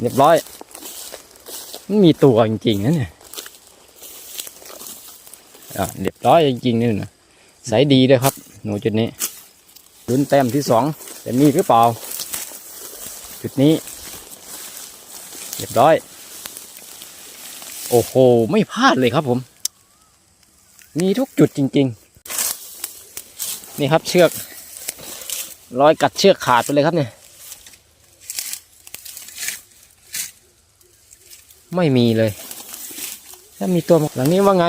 เรียบร้อยมันมีตัวจริงๆนะเนี่ยอะเรียบร้อยจริงๆนี่นะใสดีเลยครับ หนูจุดนี้ลุ้นแต้มที่สองแต่มีหรือเปล่า จุดนี้ เรียบร้อย โอ้โห ไม่พลาดเลยครับผม มีทุกจุดจริง ๆ นี่ครับเชือก ร้อยกัดเชือกขาดไปเลยครับเนี่ย ไม่มีเลย ถ้ามีตัวหลังนี้ว่าไง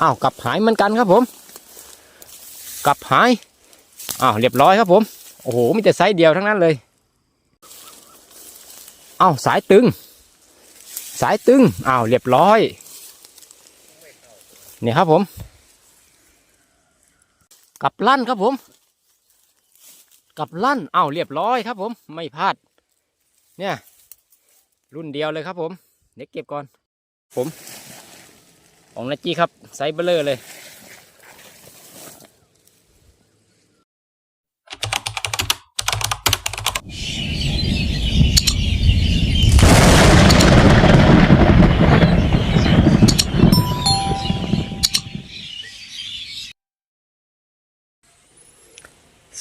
อ้าวกลับหายเหมือนกันครับผม กลับหายอ้าวเรียบร้อยครับผมโอ้โหมีแต่ไซส์เดียวทั้งนั้นเลยอ้าวสายตึง สายตึงอ้าวเรียบร้อยเนี่ยครับผมกลับลั่นครับผมกลับลั่นอ้าวเรียบร้อยครับผม ไม่พลาด เนี่ย รุ่นเดียวเลยครับผม เดี๋ยวเก็บก่อน ผมของนัจจี้ครับไซส์เบลเลอร์เลย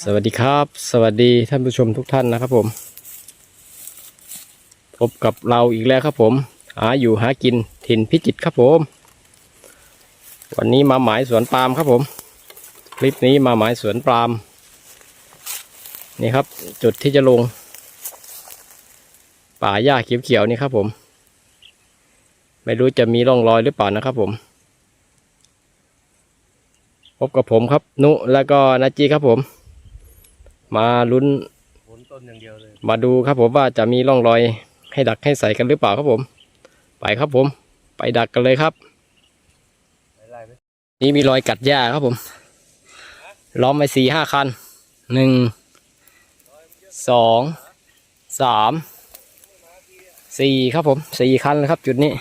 สวัสดีครับ สวัสดีท่านผู้ชมทุกท่านนะครับผม พบกับเราอีกแล้วครับผม หาอยู่หากินถิ่นพิจิตรครับผม วันนี้มาหมายสวนปาล์มครับผม คลิปนี้มาหมายสวนปาล์มนี่ครับ จุดที่จะลง ป่าหญ้าเขียวๆนี่ครับผม ไม่รู้จะมีร่องรอยหรือเปล่านะครับผม พบกับผมครับ นุแล้วก็นาจีครับผม มาลุ้นผลต้นอย่างเดียวเลยมาดูครับผมว่าจะมีร่องรอยให้ดักให้ใส่กันหรือเปล่าครับผม ไปครับผม ไปดักกันเลยครับ นี่มีรอยกัดหญ้าครับผม ล้อมไปสี่ห้าคันหนึ่งสองสามสี่ครับผมสี่คันเลยครับจุดนี้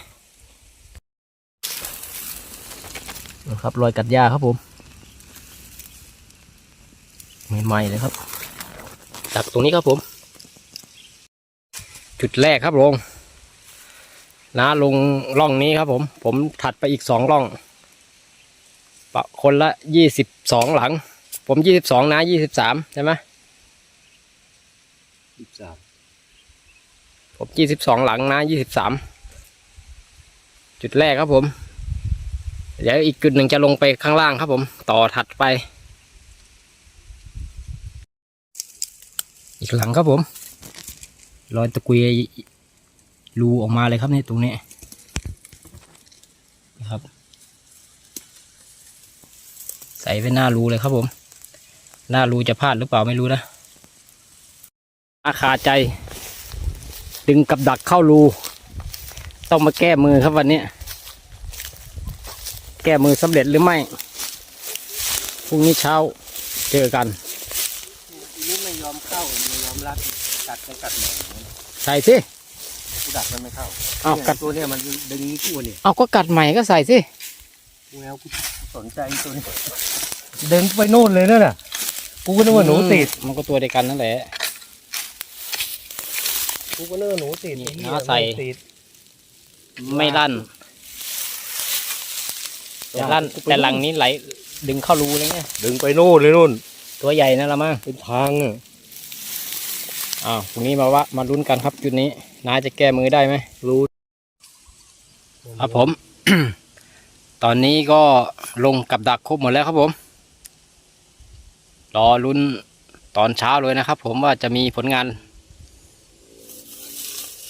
นะครับรอยกัดหญ้าครับผมใหม่ๆเลยครับดักตรงนี้ครับผม จุดแรกครับลง นะลงร่องนี้ครับผม ผมถัดไปอีกสองร่องปะคนละยี่สิบสองหลัง ผมยี่สิบสองนะยี่สิบสามใช่ไหมสิบสามผมยี่สิบสองหลังนะยี่สิบสามจุดแรกครับผม เดี๋ยวอีกจุดหนึ่งจะลงไปข้างล่างครับผม ต่อถัดไป อีกหลังครับผม รอยตะกุย รูออกมาเลยครับเนี่ยตรงนี้นะครับ ใส่ไว้หน้ารูเลยครับผม หน้ารูจะพลาดหรือเปล่าไม่รู้นะอาคาใจ ดึงกับดักเข้ารู ต้องมาแก้มือครับวันนี้ แก้มือสำเร็จหรือไม่พรุ่งนี้เช้าเจอกันอีนี่ไม่ยอมเข้าไม่ยอมรับกัดไปกัดหน่อยใส่สิ กูดักมันไม่เข้าเอากัดตัวเนี้ยมันดึงตัวเนี่ยเอาก็กัดใหม่ก็ใส่สิกูแล้วกูสนใจตัวนี้ดึงไปโน่นเลยนั่นน่ะ กูก็นึกว่าหนูติด มันก็ตัวเดียวกันนั่นแหละ กูก็นึกว่าหนูติดนี่ไอ้เหี้ยน้าใส่ไม่ติดไม่ลั่น แต่ลั่นแต่หลังนี้ไหล ดึงเข้ารูเลยเนี่ยดึงไปโน่นเลยนู่น ตัวใหญ่นั่นละมั้งเป็นทางอะ อ้าวพรุ่งนี้มาวะมาลุ้นกันครับจุดนี้น้าจะแก้มือได้ไหมรู้ครับผม ตอนนี้ก็ลงกับดักครบหมดแล้วครับผม รอลุ้นตอนเช้าเลยนะครับ ผมว่าจะมีผลงาน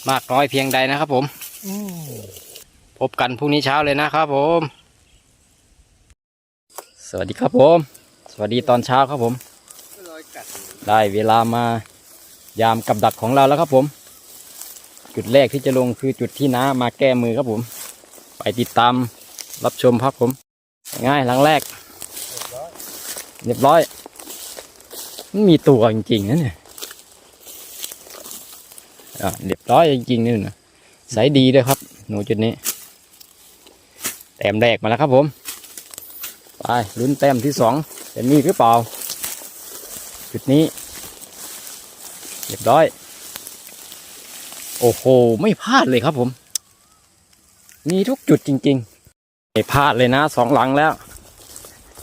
มากน้อยเพียงใดนะครับ ผมพบกันพรุ่งนี้เช้าเลยนะครับผม สวัสดีครับผม สวัสดีตอนเช้าครับผมรอยกัดได้เวลามา ยามกับดักของเราแล้วครับผม จุดแรกที่จะลงคือจุดที่น้ามาแก้มือครับผม ไปติดตามรับชมครับผม ง่ายหลังแรกเรียบร้อยมันมีตัวจริงๆนะเนี่ยเรียบร้อยจริงๆนี่นะใสดีด้วยครับ หนูจุดนี้ แต้มแรกมาแล้วครับผม ไปลุ้นแต้มที่สองจะมีหรือเปล่า จุดนี้ เรียบร้อย โอ้โห ไม่พลาดเลยครับผม มีทุกจุดจริงๆ ไม่พลาดเลยนะสองหลังแล้ว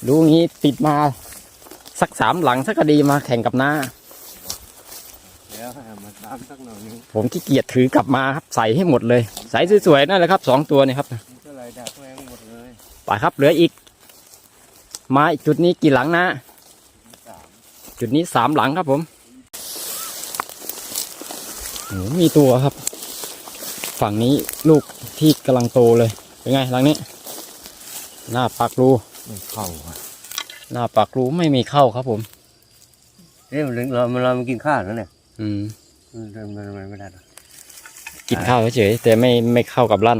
ดูงี้ติดมาสักสามหลังสักก็ดีมาแข่งกับน้า แล้วให้เอามาตามสักหน่อยนึงผมขี้เกียจถือกลับมาครับใส่ให้หมดเลย ใส่สวยๆนั่นแหละครับสองตัวนี่ครับมันก็เลยดักแรงหมดเลยไปครับเหลืออีก มาอีกจุดนี้กี่หลังนะสามจุดนี้สามหลังครับผมโอ้ มีตัวครับ ฝั่งนี้ลูกที่กำลังโตเลย เป็นไงหลังนี้ หน้าปากรูไม่เข้าอะหน้าปากรูไม่มีเข้าครับผมเอ๊ะมันเรามันเรามันกินข้าวแล้วเนี่ย อืมมันมันมันไม่ได้หรอกกินข้าวเฉยๆแต่ไม่ไม่เข้ากับลั่น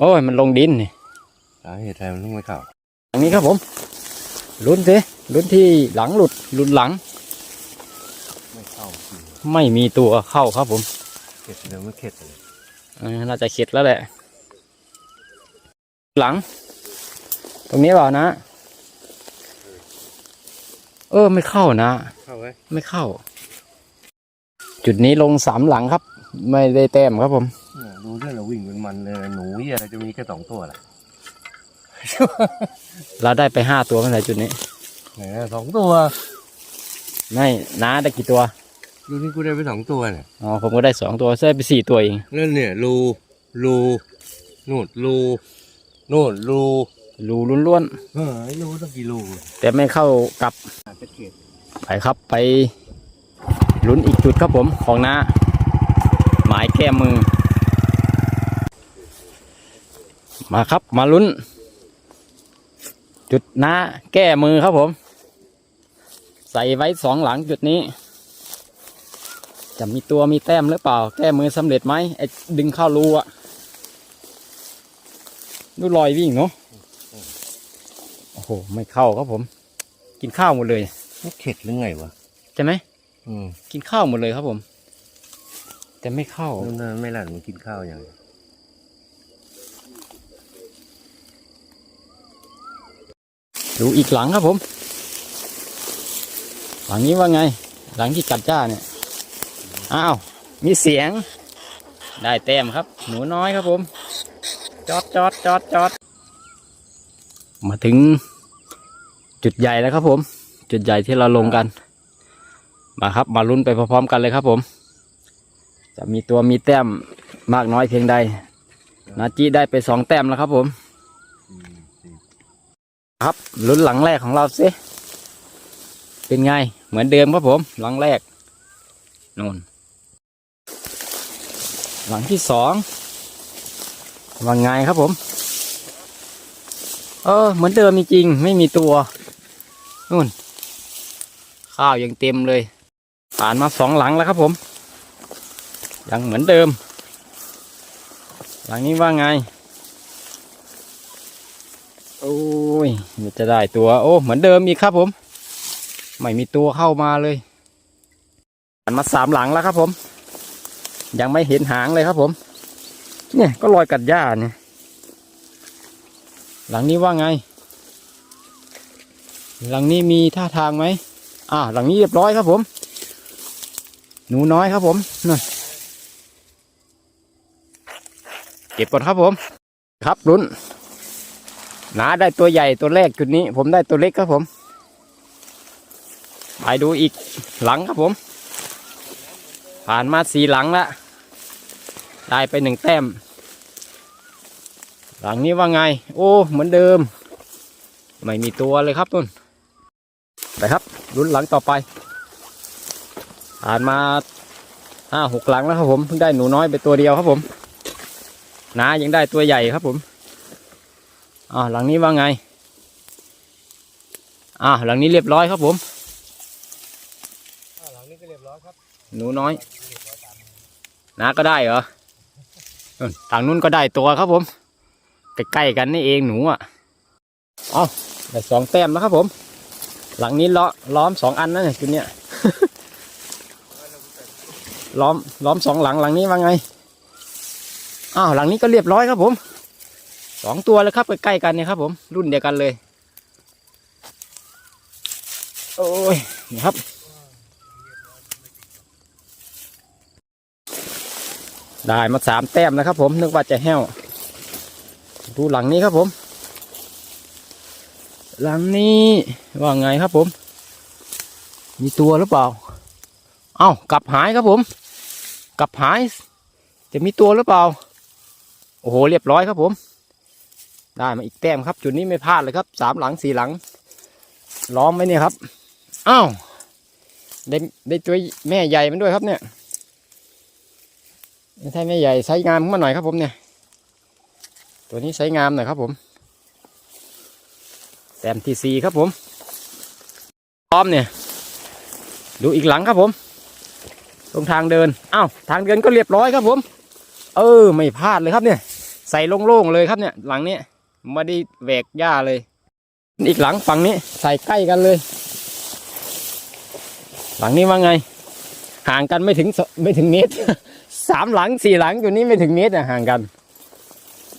โอ้ยมันลงดินนี่สาเหตุอะไรมันต้องไม่เข้าอันนี้ครับผมลุ้นสิลุ้นที่หลังหลุดหลุดหลัง ไม่เข้าจริงไม่มีตัวเข้าครับผม เข็ดเลยไม่เข็ดเลยเออน่าจะเข็ดแล้วแหละ หลัง ตรงนี้เปล่านะ เออไม่เข้านะ เข้าไว้ไม่เข้า จุดนี้ลงสามหลังครับ ไม่ได้แต้มครับผมเนี่ยดูเรื่องเราวิ่งเป็นมันเลยหนูเหี้ยอะไรจะมีแค่สองตัวแหละเราได้ไปห้าตัวเมื่อไหร่จุดนี้ไหนนะสองตัว ไม่น้าได้กี่ตัว ดูนี่กูได้ไปสองตัวเนี่ยอ๋อผมก็ได้สองตัวได้ไปสี่ตัวเองนั่นเนี่ยรูรูนู่นรูนู่นรูรูล้วนเฮ้ยรูตั้งกี่รูๆแต่ไม่เข้ากับอาจจะเข็ดไปครับไปลุ้นอีกจุดครับผมของน้าหมายแก้มือ มาครับมาลุ้น จุดน้าแก้มือครับผม ใส่ไว้สองหลังจุดนี้ จะมีตัวมีแต้มหรือเปล่า แก้มือสำเร็จไหมไอ้ดึงเข้ารูอะดูรอยวิ่งเนาะโอ้โหไม่เข้าครับผม กินข้าวหมดเลยไม่เข็ดหรือไงวะใช่ไหมอืมกินข้าวหมดเลยครับผม แต่ไม่เข้านั่นไม่หลั่นมันกินข้าวอย่างดูอีกหลังครับผม หลังนี้ว่าไง หลังที่กัดจ้าเนี่ย อ้าว มีเสียง ได้แต้มครับ หนูน้อยครับผม จอดจอดจอดจอด มาถึงจุดใหญ่แล้วครับผม จุดใหญ่ที่เราลงกัน มาครับ มาลุ้นไปพร้อมๆกันเลยครับผม จะมีตัวมีแต้มมากน้อยเพียงใด นาจิได้ไปสองแต้มแล้วครับผม ครับลุ้นหลังแรกของเราสิเป็นไง เหมือนเดิมครับผม หลังแรกนู่น หลังที่สองว่าไงครับผม เออ เหมือนเดิมจริง ไม่มีตัวนู่น ข้าวยังเต็มเลย ผ่านมาสองหลังแล้วครับผม ยังเหมือนเดิม หลังนี้ว่าไง โอ้ยมันจะได้ตัว โอ้ เหมือนเดิมอีกครับผม ไม่มีตัวเข้ามาเลยผ่านมาสามหลังแล้วครับผม ยังไม่เห็นหางเลยครับผม เนี่ยก็รอยกัดหญ้าเนี่ย หลังนี้ว่าไง หลังนี้มีท่าทางไหมอ่า หลังนี้เรียบร้อยครับผม หนูน้อยครับผมนั่นเก็บก่อนครับผม ครับลุ้นหนาได้ตัวใหญ่ตัวแรกจุดนี้ ผมได้ตัวเล็กครับผม ไปดูอีกหลังครับผม ผ่านมาสี่หลังละ ได้ไปหนึ่งแต้ม หลังนี้ว่าไง โอ้ เหมือนเดิม ไม่มีตัวเลยครับต้นไปครับลุ้นหลังต่อไปผ่านมาห้าหกหลังแล้วครับผม เพิ่งได้หนูน้อยไปตัวเดียวครับผมหนายังได้ตัวใหญ่ครับผมอ่าหลังนี้ว่าไงอ่าหลังนี้เรียบร้อยครับผมหลังนี้ก็เรียบร้อยครับ หนูน้อยน้าก็ได้เหรอนู่น ทางนู้นก็ได้ตัวครับผมใกล้ๆกันนี่เองหนูอะเอาได้สองแต้มแล้วครับผม หลังนี้ล้อล้อมสองอันนะเนี่ยจุดเนี้ยล้อมล้อมสองหลังหลังนี้ว่าไงอ้าวหลังนี้ก็เรียบร้อยครับผมสองตัวเลยครับใกล้ๆกันเนี่ยครับผมรุ่นเดียวกันเลย โอ้ยนี่ครับ ได้มาสามแต้มนะครับผมนึกว่าจะแห้ว ดูหลังนี้ครับผม หลังนี้ว่าไงครับผม มีตัวหรือเปล่า เอ้ากลับหายครับผม กลับหาย จะมีตัวหรือเปล่า โอ้โหเรียบร้อยครับผม ได้มาอีกแต้มครับ จุดนี้ไม่พลาดเลยครับสามหลังสี่หลัง ล้อมไว้เนี่ยครับ อ้าวได้ได้ตัวแม่ใหญ่มันด้วยครับเนี่ย ไม่ใช่แม่ใหญ่ไซส์งามขึ้นมาหน่อยครับผมเนี่ย ตัวนี้ไซส์งามหน่อยครับผมแต้มที่สี่ครับผมพร้อมเนี่ย ดูอีกหลังครับผม ตรงทางเดินอ้าวทางเดินก็เรียบร้อยครับผม เออ ไม่พลาดเลยครับเนี่ย ใส่โล่งๆเลยครับเนี่ย หลังเนี้ยไม่ได้แหวกหญ้าเลย อีกหลังฝั่งนี้ใส่ใกล้กันเลย หลังนี้ว่าไง ห่างกันไม่ถึงไม่ถึงเมตร สามหลังสี่หลังอยู่นี้ไม่ถึงเมตรอะห่างกัน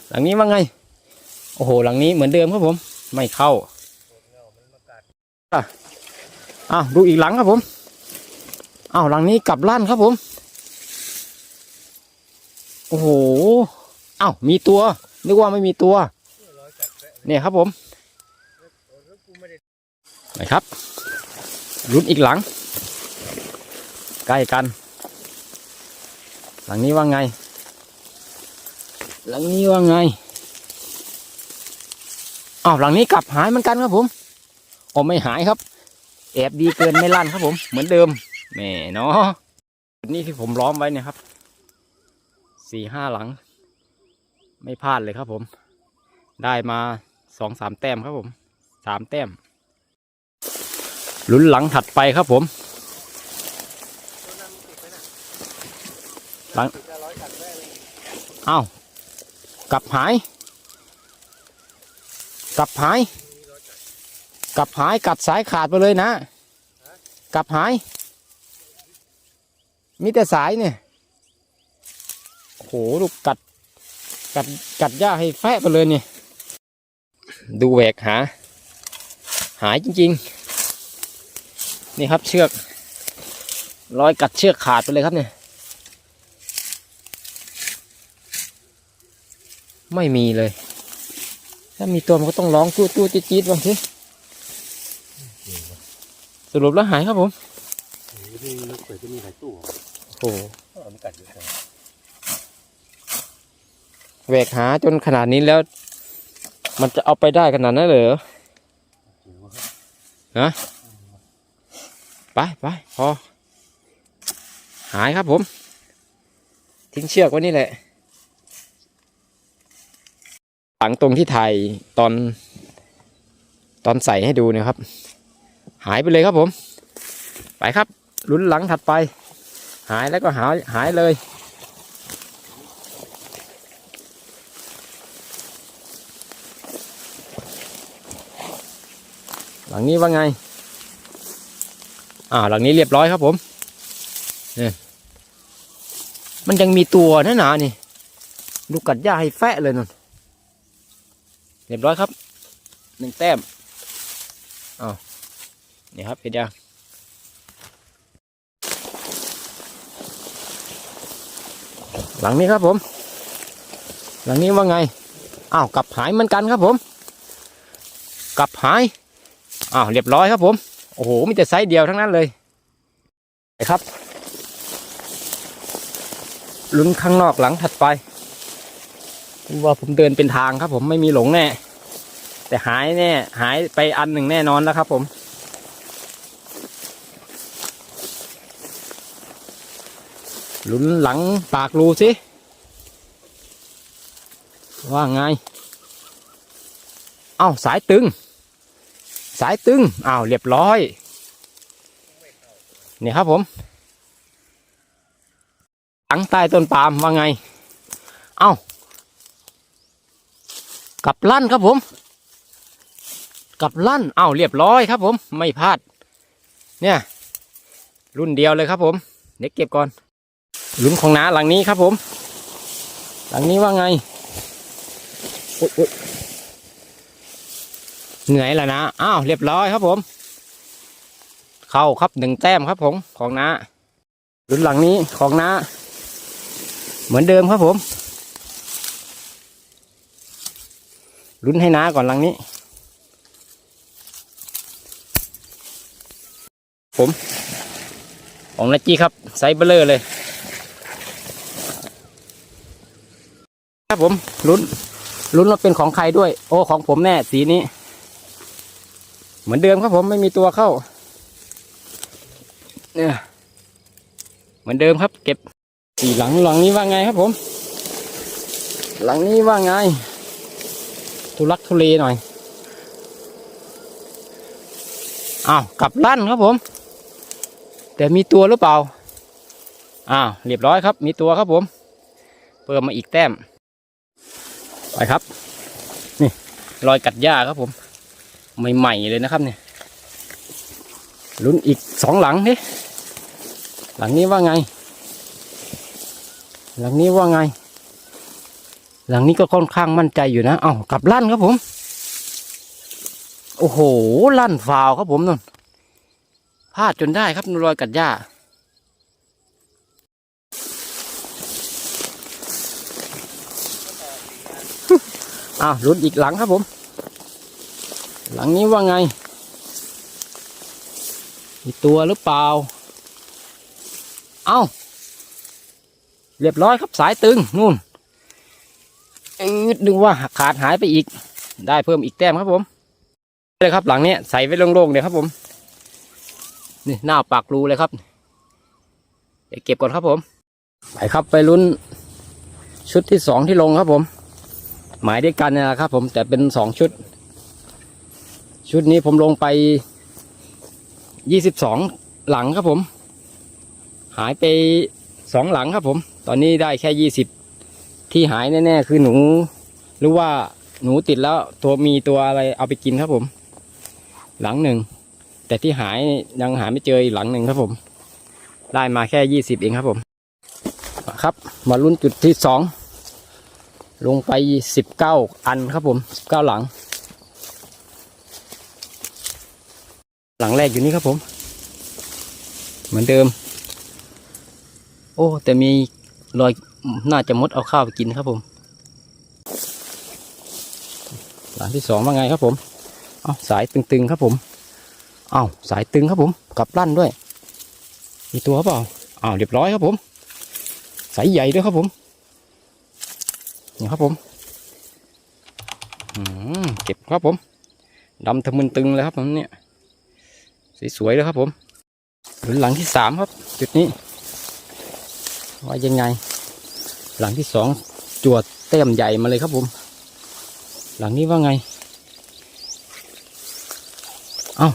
หลังนี้ว่าไง โอ้โห หลังนี้เหมือนเดิมครับผม ไม่เข้าอ้าวดูอีกหลังครับผมอ้าวหลังนี้กลับลั่นครับผม โอ้โหอ้าวมีตัว นึกว่าไม่มีตัวเนี่ยครับผมไหนครับลุ้นอีกหลัง ใกล้กัน หลังนี้ว่าไง หลังนี้ว่าไงอ้าวหลังนี้กลับหายเหมือนกันครับผมโอไม่หายครับ แอบดีเกินไม่ลั่นครับผม เหมือนเดิมแหม่เนาะนี้ที่ผมล้อมไว้เนี่ยครับสี่ห้าหลัง ไม่พลาดเลยครับผม ได้มาสองสามแต้มครับผมสามแต้มลุ้นหลังถัดไปครับผม หลังอ้ากลับหาย กลับหาย กลับหายกัดสายขาดไปเลยนะกลับหาย มีแต่สายเนี่ยโอ้โหลูกกัด กัดกัดหญ้าให้แฟะไปเลยเนี่ยดูแหวกหา หายจริง ๆ นี่ครับเชือก รอยกัดเชือกขาดไปเลยครับเนี่ย ไม่มีเลย ถ้ามีตัวมันก็ต้องร้องตู้ตู้จี๊ดจี๊ดบ้างสิสรุปแล้วหายครับผมนี่นกเปิดจะมีหลายตัวโอ้โหมันกัดเยอะแหวกหาจนขนาดนี้แล้ว มันจะเอาไปได้ขนาดนั้นเหรอเจอว่าไปไปพอ หายครับผม ทิ้งเชือกไว้นี่แหละ หลั งตรงที่ถ่ายตอน ตอนใส่ให้ดูนะครับ หายไปเลยครับผม ไปครับลุ้นหลังถัดไป หายแล้วก็หายหายเลย หลังนี้ว่าไง อ่าหลังนี้เรียบร้อยครับผมเนี่ยมันยังมีตัวนะหนานี่ ดูกัดหญ้าให้แฟะเลยนน เรียบร้อยครับหนึ่งแต้มอ้าวนี่ครับเห็นยังหลังนี้ครับผม หลังนี้ว่าไงอ้าวกลับหายเหมือนกันครับผม กลับหายอ้าวเรียบร้อยครับผมโอ้โหมีแต่ไซส์เดียวทั้งนั้นเลยไปครับลุ้นข้างนอกหลังถัดไป ว่าผมเดินเป็นทางครับ ผมไม่มีหลงแน่ แต่หายแน่หายไปอันหนึ่งแน่นอนแล้วครับ ผม หลุนหลังปากรูสิว่าไงเอ้าสายตึง สายตึงอ้าวเรียบร้อยนี่ครับผมอังใต้ต้นปาล์มว่าไง เอ้า กับลั่นครับผม กับลั่นเอ้าเรียบร้อยครับผมไม่พลาด เนี่ย รุ่นเดียวเลยครับผมเด็กเก็บก่อนลุ้นของน้าหลังนี้ครับผม หลังนี้ว่าไงอุ๊ยเหนื่อยแล้วนะอ้าวเรียบร้อยครับผม เข้าครับหนึ่งแต้มครับผมของน้าลุ้นหลังนี้ของน้าเหมือนเดิมครับผม ลุ้นให้น้าก่อนลังนี้ ผมของนัจจี้ครับไซส์เบลเลอร์เลย ครับผมลุ้นลุ้นว่าเป็นของใครด้วย โอ้ของผมแน่สีนี้ เหมือนเดิมครับผมไม่มีตัวเข้า เนี่ยเหมือนเดิมครับ เก็บสีหลังหลังนี้ว่าไงครับผม หลังนี้ว่าไง ทุลักทุเลหน่อยอ้าวกลับลั่นครับผม แต่มีตัวหรือเปล่าอ้าวเรียบร้อยครับ มีตัวครับผม เพิ่มมาอีกแต้ม ไปครับ นี่รอยกัดหญ้าครับผม ใหม่ๆเลยนะครับเนี่ยลุ้นอีกสองหลังนี่หลังนี้ว่าไง หลังนี้ว่าไง หลังนี้ก็ค่อนข้างมั่นใจอยู่นะเอ้ากลับลั่นครับผม โอ้โห ลั่นฟาวครับผมนั่นพลาดจนได้ครับรอยกัดหญ้าอ้าวลุ้นอีกหลังครับผม หลังนี้ว่าไงมีตัวหรือเปล่า เอ้า เรียบร้อยครับสายตึงนู่น เอ็ดนึงว่าขาดหายไปอีก ได้เพิ่มอีกแต้มครับผมเลยครับ หลังเนี้ยใส่ไว้โล่งๆเลยครับผม นี่หน้าปากรูเลยครับ เดี๋ยวเก็บก่อนครับผม ไปครับไปลุ้น ชุดที่สองที่ลงครับผม หมายด้วยกันเนยนะครับ ผมแต่เป็นสองชุด ชุดนี้ผมลงไปยี่สิบสองหลังครับผม หายไปสองหลังครับผม ตอนนี้ได้แค่ยี่สิบ ที่หายแน่ๆคือหนู หรือว่าหนูติดแล้วตัวมีตัวอะไรเอาไปกินครับผม หลังหนึ่ง แต่ที่หายยังหาไม่เจออีกหลังหนึ่งครับผม ได้มาแค่ยี่สิบเองครับผมครับ มาลุ้นจุดที่สองลงไปสิบเก้าอันครับผมสิบเก้าหลัง หลังแรกอยู่นี่ครับผม เหมือนเดิม โอ้ แต่มีรอย น่าจะมดเอาข้าวไปกินครับผม หลังที่สองว่าไงครับผม เอาสายตึงๆครับผม เอาสายตึงครับผมกลับลั่นด้วย มีตัวเปล่าเอาเรียบร้อยครับผม สายใหญ่ด้วยครับผมนี่ครับผมเก็บครับผมดำทะมึนตึงเลยครับผมเนี่ยสวยๆเลยครับผมหรือหลังที่สามครับ จุดนี้ ว่ายังไง หลังที่สองจวดเต้มใหญ่มาเลยครับผม หลังนี้ว่าไง เอ้า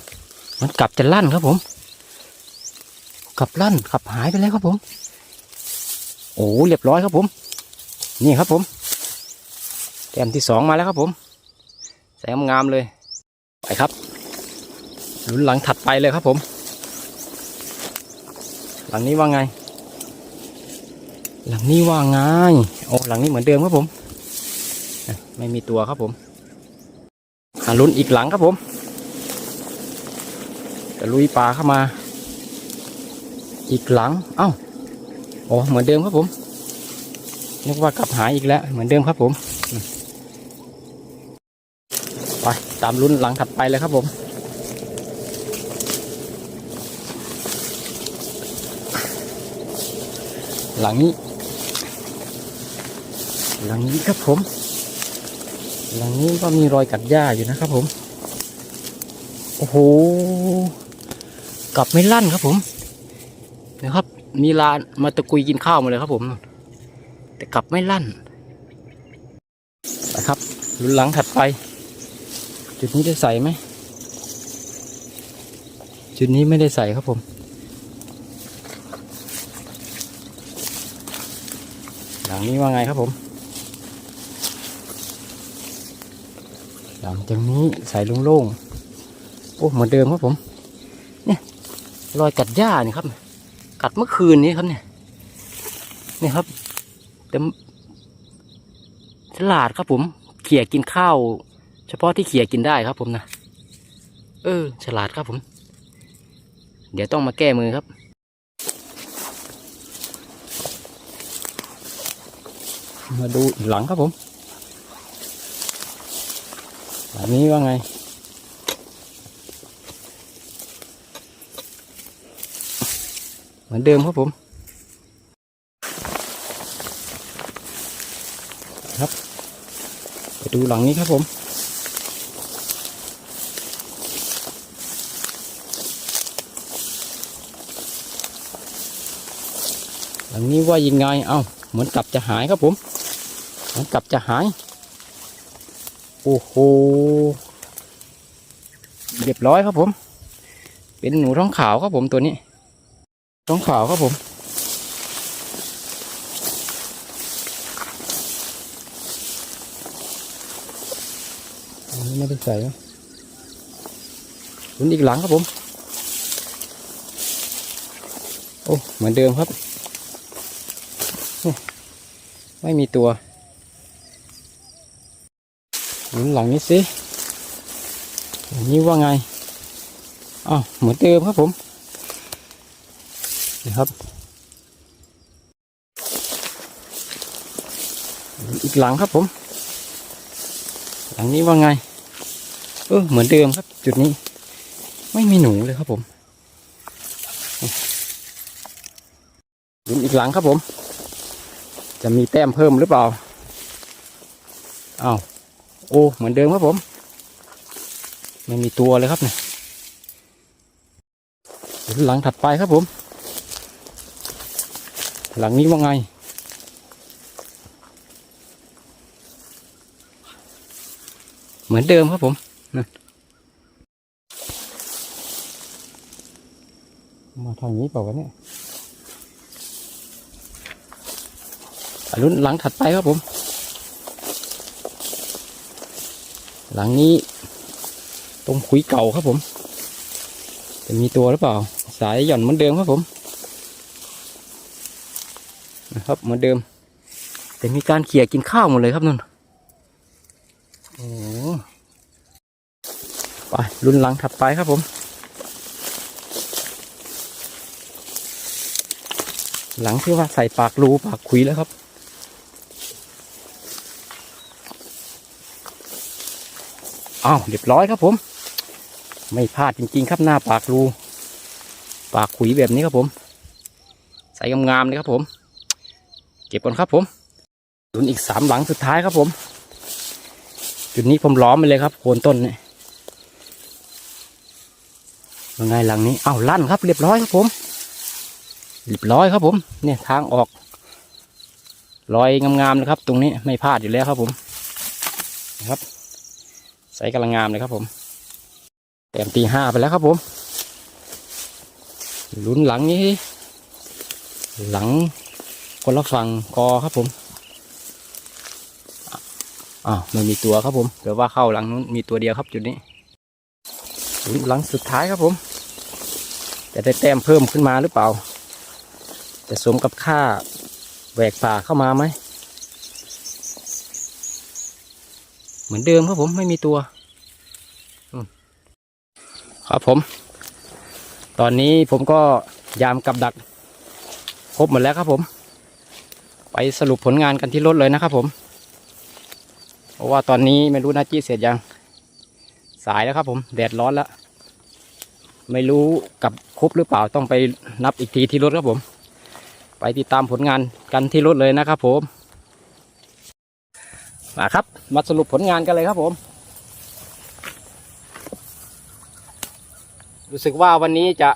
มันกลับจะลั่นครับผม กลับลั่นขับหายไปแล้วครับผม โอ้เรียบร้อยครับผม นี่ครับผมแต้มที่สองมาแล้วครับผม แสงงามเลย ไปครับหลุนหลังถัดไปเลยครับผม หลังนี้ว่าไง หลังนี้ว่างไงโอ้หลังนี้เหมือนเดิมครับผมไม่มีตัวครับผมหาลุ้นอีกหลังครับผมจะลุยป่าเข้ามา อีกหลัง เอ้าโอ้เหมือนเดิมครับผมนึกว่ากลับหายอีกแล้วเหมือนเดิมครับผมไปตามรุ่นหลังถัดไปเลยครับผมหลังนี้ หลังนี้ครับผม หลังนี้ก็มีรอยกัดหญ้าอยู่นะครับผม โอ้โหกลับไม่ลั่นครับผมนะครับ มีลานมาตะกุยกินข้าวมาเลยครับผม แต่กลับไม่ลั่นนะครับรุ่นหลังถัดไป จุดนี้ได้ใส่ไหม จุดนี้ไม่ได้ใส่ครับผมหลังนี้ว่าไงครับผม หลังจากนี้ใส่โล่งๆ โอ้เหมือนเดิมครับผม เนี่ยรอยกัดหญ้านี่ครับ กัดเมื่อคืนนี้ครับเนี่ย เนี่ยครับเต็มฉลาดครับผม เขี่ยกินข้าว เฉพาะที่เขี่ยกินได้ครับผมนะ เออ ฉลาดครับผม เดี๋ยวต้องมาแก้มือครับมาดูหลังครับผม หลังนี้ว่าไง เหมือนเดิมครับผม ครับ ไปดูหลังนี้ครับผมหลังนี้ว่ายังไง เอ้า เหมือนกลับจะหายครับผม เหมือนกับจะหาย โอ้โห เรียบร้อยครับผม เป็นหนูท้องขาวครับผมตัวนี้ ท้องขาวครับผม ไม่ได้ใส่นะลุ้นอีกหลังครับผม โอ้ เหมือนเดิมครับ ไม่มีตัว หนุนหลังนี้สิอันนี้ว่าไงอ้าวเหมือนเดิมครับผมนี่ครับ อีกหลังครับผม หลังนี้ว่าไงเออเหมือนเดิมครับ จุดนี้ ไม่มีหนูเลยครับผมดูอีกหลังครับผม จะมีแต้มเพิ่มหรือเปล่าอ้าว โอ้เหมือนเดิมครับผม ไม่มีตัวเลยครับเนี่ยหลังถัดไปครับผม หลังนี้ว่าไง เหมือนเดิมครับผมมาทางนี้เปล่าวะเนี่ยรุ่นหลังถัดไปครับผม ห ลังนี้ตรงขุยเก่าครับผม จะมีตัวหรือเปล่า สายหย่อนเหมือนเดิมครับผม นะครับเหมือนเดิม แต่มีการเขี่ยกินข้าวหมดเลยครับนุ่นโอ้ไปรุ่นหลังถัดไปครับผมหลังที่ว่าใส่ปากรูปากขุยแล้วครับ อ้าวเรียบร้อยครับผม ไม่พลาดจริงๆครับหน้าปากรู ปากขุยแบบนี้ครับผม ใส่งามๆเลยครับผม เก็บก่อนครับผมรุ่นอีกสามหลังสุดท้ายครับผม จุดนี้ผมล้อมไปเลยครับโคนต้นเนี่ยยังไงหลังนี้อ้าวลั่นครับ เรียบร้อยครับผม เรียบร้อยครับผม เนี่ยทางออกรอยงามๆนะครับ ตรงนี้ไม่พลาดอยู่แล้วครับผมนะครับ สกำลังงามเลยครับผมแต้มตีห้าไปแล้วครับผมลุ้นหลังนี้ หลังคนละฝั่งกอครับผมอ้าวไม่มีตัวครับผมเดี๋ยวว่าเข้าหลังนู้นมีตัวเดียวครับจุดนี้ลุ้นหลังสุดท้ายครับผม จะได้แต้มเพิ่มขึ้นมาหรือเปล่า จะสมกับค่าแหวกป่าเข้ามาไหม เหมือนเดิมครับผมไม่มีตัว ครับผม ตอนนี้ผมก็ยามกับดัก ครบหมดแล้วครับผม ไปสรุปผลงานกันที่รถเลยนะครับผม เพราะว่าตอนนี้ไม่รู้นาจี้เสร็จยัง สายแล้วครับผม แดดร้อนแล้ว ไม่รู้กลับครบหรือเปล่าต้องไปนับอีกทีที่รถครับผม ไปติดตามผลงานกันที่รถเลยนะครับผม มาครับ มาสรุปผลงานกันเลยครับผม รู้สึกว่าวันนี้จะ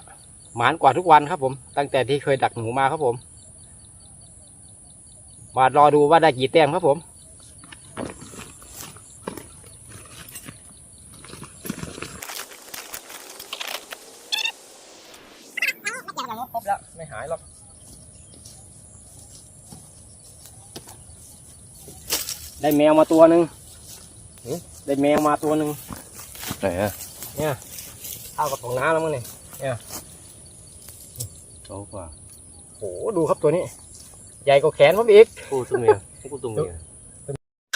หมานกว่าทุกวันครับผม ตั้งแต่ที่เคยดักหนูมาครับผม มารอดูว่าได้กี่แต้มครับผมครบแล้วไม่หายหรอก ได้แมวมาตัวหนึ่งได้แมวมาตัวหนึ่งไหนอะเนี่ยเท่ากับของน้าแล้วมั้งเนี่ยโตกว่าโหดูครับตัวนี้ ใหญ่กว่าแขนผมอีกกูตัวเมียกูตัวเมีย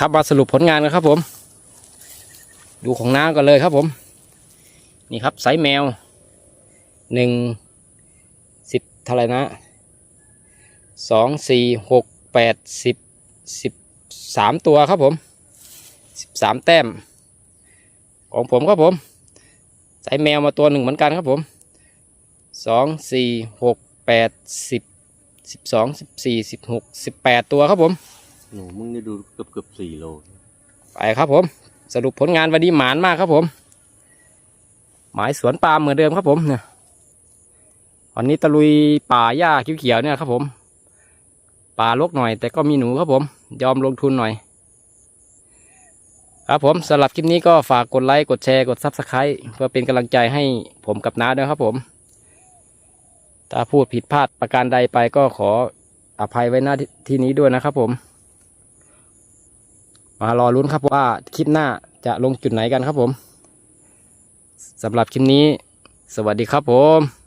ครับมาสรุปผลงานกันครับผม ดูของน้าก่อนเลยครับผม นี่ครับไซส์แมวหนึ่งสิบเท่าไหร่นะสองสี่หกแปดสิบสิบ สามตัวครับผมสิบสามแต้ม ของผมครับผมใส่แมวมาตัวหนึ่งเหมือนกันครับผมสองสี่หกแปดสิบสิบสองสิบสี่สิบหกสิบแปดตัวครับผมหนูมึงนี่ดูเกือบเกือบสี่โลไปครับผม สรุปผลงานวันนี้หมานมากครับผม หมายสวนปาล์มเหมือนเดิมครับผมเนี่ยวันนี้ตะลุยป่าหญ้าเขียวๆเนี่ยครับผม ป่ารกหน่อยแต่ก็มีหนูครับผม ยอมลงทุนหน่อย ครับผมสำหรับคลิปนี้ก็ฝากกดไลค์กดแชร์กดซับสไครต์เพื่อเป็นกำลังใจให้ผมกับน้าด้วยครับผม ถ้าพูดผิดพลาดประการใดไปก็ขออภัยไว้หน้าที่นี้ด้วยนะครับผม มารอลุ้นครับว่าคลิปหน้าจะลงจุดไหนกันครับผมสำหรับคลิปนี้ สวัสดีครับผม